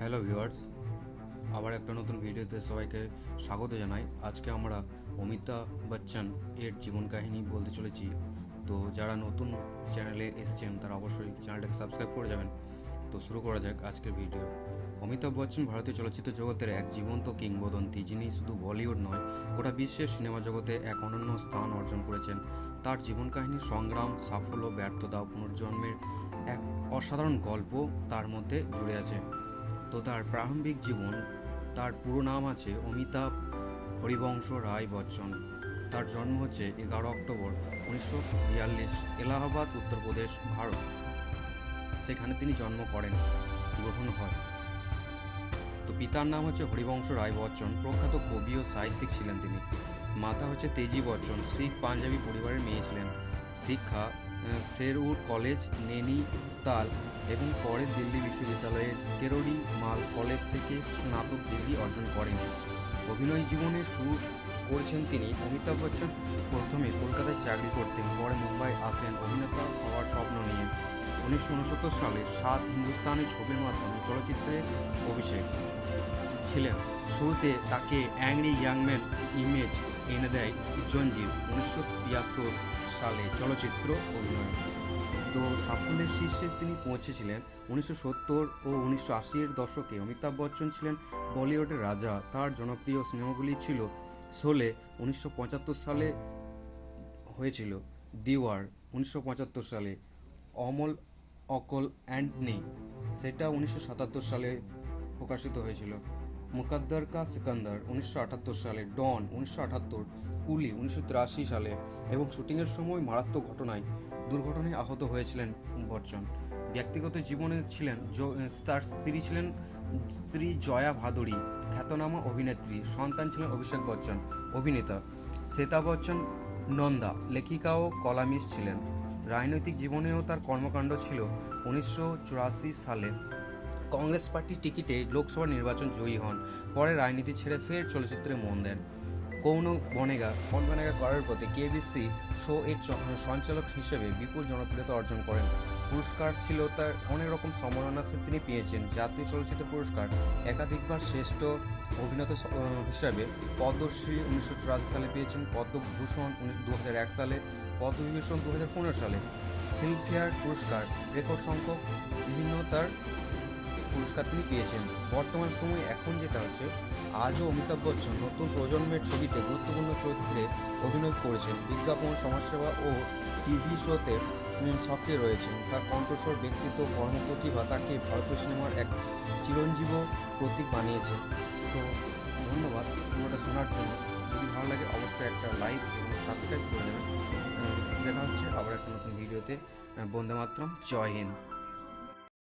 Hello viewers, আবার একটা নতুন ভিডিওতে সবাইকে স্বাগত জানাই। আজকে আমরা অমিতাভ বচ্চন এর জীবন কাহিনী বলতে চলেছি। তো যারা নতুন চ্যানেলে এসেছেন, তারা অবশ্যই চ্যানেলটাকে সাবস্ক্রাইব করে যাবেন। তো শুরু করা যাক আজকের ভিডিও। অমিতাভ বচ্চন ভারতীয় চলচ্চিত্র জগতের এক জীবন্ত কিংবদন্তি, যিনি শুধু বলিউড নয়, গোটা বিশ্বের সিনেমা জগতে এক অনন্য স্থান অর্জন করেছেন। তার জীবন কাহিনী সংগ্রাম, সাফল্য, ব্যর্থতা পুনর্জন্মের এক অসাধারণ গল্প তার মধ্যে জুড়ে আছে। তো তার প্রারম্ভিক জীবন, তার পুরো নাম আছে অমিতাভ হরিবংশ রায় বচ্চন। তার জন্ম হচ্ছে এগারো অক্টোবর উনিশশো বিয়াল্লিশ এলাহাবাদ উত্তরপ্রদেশ ভারত। সেখানে তিনি জন্ম করেন, গ্রহণ হয়। তো পিতার নাম হচ্ছে হরিবংশ রায় বচ্চন। প্রখ্যাত কবি ও সাহিত্যিক ছিলেন তিনি। মাতা হচ্ছে তেজি বচ্চন। শিখ পাঞ্জাবি পরিবারের মেয়ে ছিলেন। শিক্ষা আহ, শেরউড কলেজ নেনিতাল এবং পরে দিল্লি বিশ্ববিদ্যালয়ের কেরোডি মাল কলেজ থেকে স্নাতক ডিগ্রি অর্জন করেন। অভিনয় জীবনে শুরু করেছেন তিনি অমিতাভ বচ্চন। প্রথমে কলকাতায় চাকরি করতেন পরে মুম্বাই আসেন অভিনেতা হওয়ার স্বপ্ন নিয়ে। উনিশশো উনসত্তর সালে সাত হিন্দুস্তানি ছবির মাধ্যমে চলচ্চিত্রে অভিষেক। ছিলেন। শুরুতে তাকে অ্যাংরি ইয়াংম্যান ইমেজ এনে দেয় জঞ্জির উনিশশো তিয়াত্তর সালে চলচ্চিত্র অভিনয়। তো সাফল্যের শীর্ষে তিনি পৌঁছেছিলেন উনিশশো সত্তর ও উনিশশো আশির দশকে। অমিতাভ বচ্চন ছিলেন বলিউডের রাজা। তার জনপ্রিয় সিনেমাগুলি ছিল শোলে উনিশশো পঁচাত্তর সালে হয়েছিল দিওয়ার, উনিশশো পঁচাত্তর সালে অমল, অকল অ্যান্ড নে। সেটা উনিশশো সাতাত্তর সালে প্রকাশিত হয়েছিল। মুকদ্দর কা সিকান্দার উনিশশো আটাত্তর সালে, ডন উনিশশো আটাত্তর, কুলি উনিশশো তিরাশি সালে এবং শুটিংয়ের সময় মারাত্মক ঘটনায় দুর্ঘটনায় আহত হয়েছিলেন বচ্চন। ব্যক্তিগত জীবনে ছিলেন তার স্ত্রী ছিলেন স্ত্রী জয়া ভাদুরী, খ্যাতনামা অভিনেত্রী, সন্তান ছিলেন অভিষেক বচ্চন, অভিনেতা শ্বেতা বচ্চন, নন্দা, লেখিকা ও কলামিস্ট ছিলেন। রাজনৈতিক জীবনেও তার কর্মকাণ্ড ছিল উনিশশো চুরাশি সালে। কংগ্রেস পার্টির টিকিটে লোকসভা নির্বাচন জয়ী হন। পরে রাজনীতি ছেড়ে ফের চলচ্চিত্রে মন দেন। কৌন বনেগা কৌন বনেগা করার প্রতি কেবিসি শো এর সঞ্চালক হিসেবে বিপুল জনপ্রিয়তা অর্জন করেন। পুরস্কার ছিল তার অনেক রকম সম্মাননা তিনি পেয়েছেন। জাতীয় চলচ্চিত্র পুরস্কার একাধিকবার শ্রেষ্ঠ অভিনেতা হিসাবে পদ্মশ্রী উনিশশো চুরাশি সালে পেয়েছেন পদ্মভূষণ দু হাজার এক সালে, পদ্মবিভূষণ দু হাজার পনেরো সালে। ফিল্মফেয়ার পুরস্কার, রেকর্ড সংখ্যক বিভিন্ন তার পুরস্কার তিনি পেয়েছেন। বর্তমান সময়ে এখন যেটা হচ্ছে, আজও অমিতাভ বচ্চন নতুন প্রজন্মের ছবিতে গুরুত্বপূর্ণ চরিত্রে অভিনয় করেছেন। বিজ্ঞাপন, সমাজসেবা ও টিভি শোতে সক্রিয় রয়েছেন। তার কণ্ঠস্বর, ব্যক্তিত্ব, কর্মপ্রতিভা তাকে ভারতীয় সিনেমার এক চিরঞ্জীব প্রতীক বানিয়েছে। তো ধন্যবাদ পুরোটা শোনার জন্য। যদি ভালো লাগে অবশ্যই একটা লাইক এবং সাবস্ক্রাইব করে দেবেন। দেখা হচ্ছে আবার একটা নতুন ভিডিওতে। বন্দে মাতরম, জয় হিন্দ।